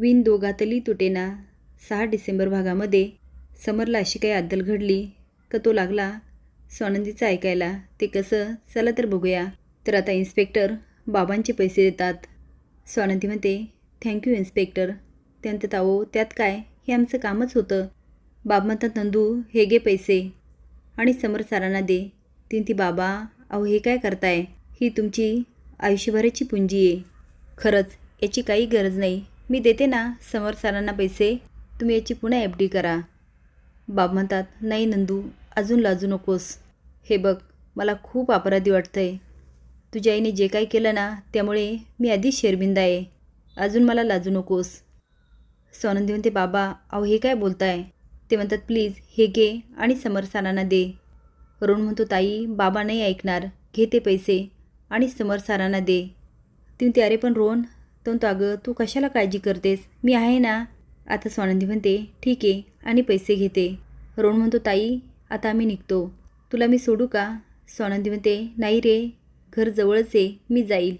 Win दोघातली तुटेना. सहा डिसेंबर भागामध्ये समरला अशी काही अद्दल घडली का तो लागला स्वानंदीचं ऐकायला. ते कसं? चला तर बघूया. तर आता इन्स्पेक्टर बाबांचे पैसे देतात. स्वानंदी म्हणते थँक्यू इन्स्पेक्टर. त्यांत ताओ त्यात काय? हे आमचं कामच होतं. बाब म्हणतात नंदू हे गे पैसे आणि समर सरांना दे. तीन ती बाबा अहो हे काय करताय? ही तुमची आयुष्यभराची पुंजी आहे. खरंच याची काही गरज नाही. मी देते ना समर सरांना पैसे. तुम्ही याची पुन्हा एफ डी करा. बाब म्हणतात नाही नंदू अजून लाजू नकोस. हे बघ मला खूप अपराधी वाटतंय. तुझ्या आईने जे काही केलं ना त्यामुळे मी आधीच शेरबिंदा आहे. अजून मला लाजू नकोस. सोनंदी म्हणते बाबा अहो हे काय बोलताय? ते म्हणतात प्लीज हे घे आणि समर सरांना दे. रोहन म्हणतो ताई बाबा नाही ऐकणार. घे ते पैसे आणि समर सरांना दे. ती म्हणते अरे पण रोहन तो अगं तू कशाला काळजी करतेस? मी आहे ना. आता स्वानंदी म्हणते ठीक आहे आणि पैसे घेते. रोण म्हणतो ताई आता आम्ही निघतो. तुला मी सोडू का? स्वानंदी म्हणते नाही रे घर जवळच आहे मी जाईल.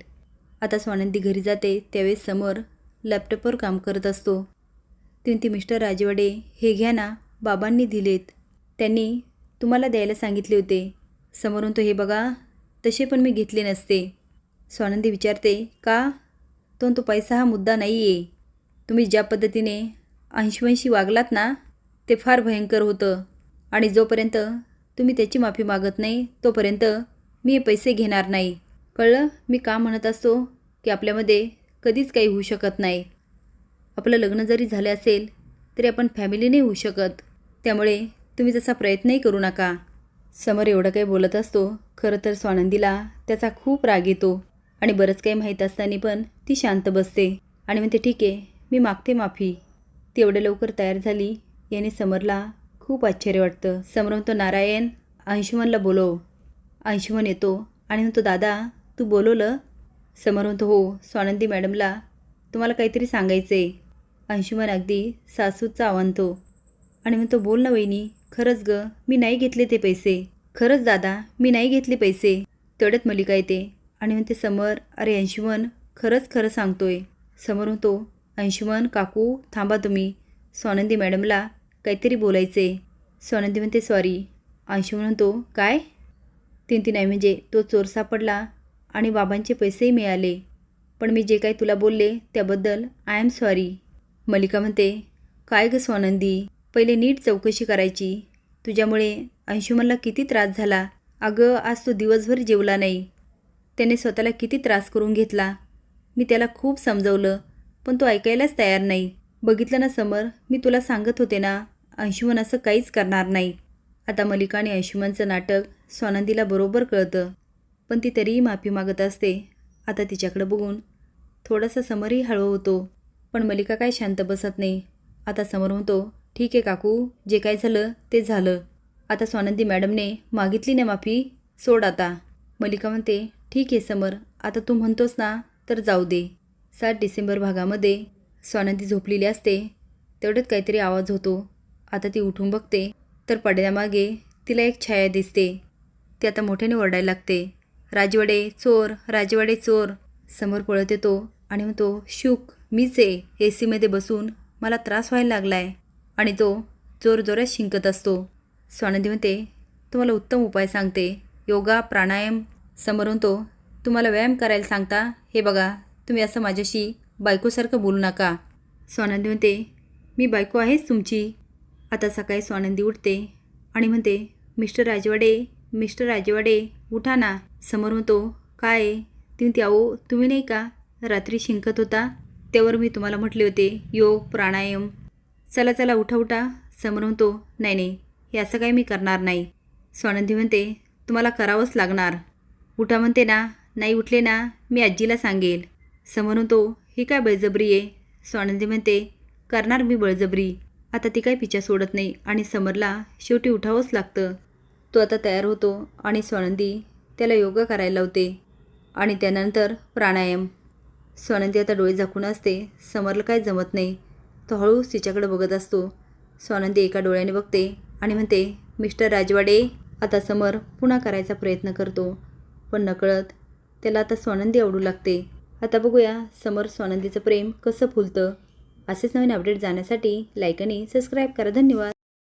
आता स्वानंदी घरी जाते त्यावेळेस समोर लॅपटॉपवर काम करत असतो. ती मिस्टर राजवाडे हे घ्या ना बाबांनी दिलेत. त्यांनी तुम्हाला द्यायला सांगितले होते. समोरून तो हे बघा तसे पण मी घेतले नसते. स्वानंदी विचारते का? तो तो पैसा हा मुद्दा नाही आहे तुम्ही ज्या पद्धतीने अंशवंशी वागलात ना ते फार भयंकर होतं. आणि जोपर्यंत तुम्ही त्याची माफी मागत नाही तोपर्यंत मी हे पैसे घेणार नाही. कळलं? मी का म्हणत असतो की आपल्यामध्ये कधीच काही होऊ शकत नाही. आपलं लग्न जरी झालं असेल तरी आपण फॅमिली नाही होऊ शकत. त्यामुळे तुम्ही तसा प्रयत्नही करू नका. समर एवढं काही बोलत असतो खरं तर स्वानंदीला त्याचा खूप राग येतो. आणि बरंच काही माहीत असताना पण ती शांत बसते आणि म्हणते ठीक आहे मी मागते माफी. ती एवढ्या लवकर तयार झाली याने समरला खूप आश्चर्य वाटतं. समर म्हणतो नारायण अंशुमनला बोलव. अंशुमन येतो आणि म्हणतो दादा तू बोलवलं? समर म्हणतो हो स्वानंदी मॅडमला तुम्हाला काहीतरी सांगायचं आहे अंशुमन अगदी सासूचा आवनतो आणि म्हणतो बोल ना वहिनी खरंच ग मी नाही घेतले ते पैसे. खरंच दादा मी नाही घेतले पैसे. तेवढ्यात मलिका येते आणि म्हणते समर अरे अंशुमन खरंच खरं सांगतोय. समोर म्हणतो अंशुमन काकू थांबा तुम्ही. स्वानंदी मॅडमला काहीतरी बोलायचे स्वानंदी म्हणते सॉरी. अंशुमन म्हणतो काय? तीन तीन नाही म्हणजे तो चोर सापडला आणि बाबांचे पैसेही मिळाले. पण मी जे काही तुला बोलले त्याबद्दल आय एम सॉरी मलिका म्हणते काय गं स्वानंदी? पहिले नीट चौकशी करायची. तुझ्यामुळे अंशुमनला किती त्रास झाला. अगं आज तो दिवसभर जेवला नाही. त्याने स्वतःला किती त्रास करून घेतला? मी त्याला खूप समजवलं पण तो ऐकायलाच तयार नाही. बघितलं ना समर मी तुला सांगत होते ना अंशुमन असं काहीच करणार नाही. आता मलिका आणि अंशुमनचं नाटक स्वानंदीला बरोबर कळतं पण ती तरीही माफी मागत असते. आता तिच्याकडं बघून थोडासा समरही हळव होतो पण मलिका काय शांत बसत नाही. आता समोर म्हणतो ठीक आहे काकू जे काय झालं ते झालं. आता स्वानंदी मॅडमने मागितली ना माफी सोड आता. मलिका म्हणते ठीक आहे समर. आता तू म्हणतोस ना तर जाऊ दे. सात डिसेंबर भागामध्ये स्वानंदी झोपलेली असते. तेवढ्यात काहीतरी आवाज होतो. आता ती उठून बघते तर पडद्यामागे तिला एक छाया दिसते. ती आता मोठ्याने ओरडायला लागते. राजवाडे चोर राजवाडे चोर. समोर पळत येतो आणि म्हणतो शुक मीच आहे. ए सीमध्ये बसून मला त्रास व्हायला लागला आहे आणि तो जोर जोरात शिंकत असतो. स्वानंदी म्हणते तुम्हाला उत्तम उपाय सांगते. योगा प्राणायाम समोर तो तुम्हाला व्यायाम करायला सांगता? हे बघा तुम्ही असं माझ्याशी बायकोसारखं बोलू नका. स्वानंदी म्हणते मी बायको आहेच तुमची. आता सकाळी स्वानंदी उठते आणि म्हणते मिस्टर राजवाडे मिस्टर राजवाडे उठा ना. समोर म्हणतो काय ती म्हणते अहो तुम्ही नाही का रात्री शिंकत होता? त्यावर मी तुम्हाला म्हटले होते योग प्राणायाम. चला चला उठा उठा. समोर म्हणतो नाही नाही हे असं काही मी करणार नाही. स्वानंदी म्हणते तुम्हाला करावंच लागणार. उठा म्हणते ना नाही उठले ना मी आजीला सांगेल. समोर तो ही काय बळजबरी आहे? स्वानंदी म्हणते करणार मी बळजबरी. आता ती काय पिच्छा सोडत नाही आणि समरला शेवटी उठावंच लागतं. तो आता तयार होतो आणि स्वानंदी त्याला योगा करायला लावते आणि त्यानंतर प्राणायाम. स्वानंदी आता डोळे झाकून असते समरला काय जमत नाही. तो हळूच तिच्याकडे बघत असतो. स्वानंदी एका डोळ्याने बघते आणि म्हणते मिस्टर राजवाडे आता समर पुन्हा करायचा प्रयत्न करतो. पण नकळत त्याला आता स्वानंदी आवडू लागते. आता बघूया समोर स्वानंदीचं प्रेम कसं फुलतं. असेच नवीन अपडेट जाण्यासाठी लाईक आणि सबस्क्राईब करा. धन्यवाद.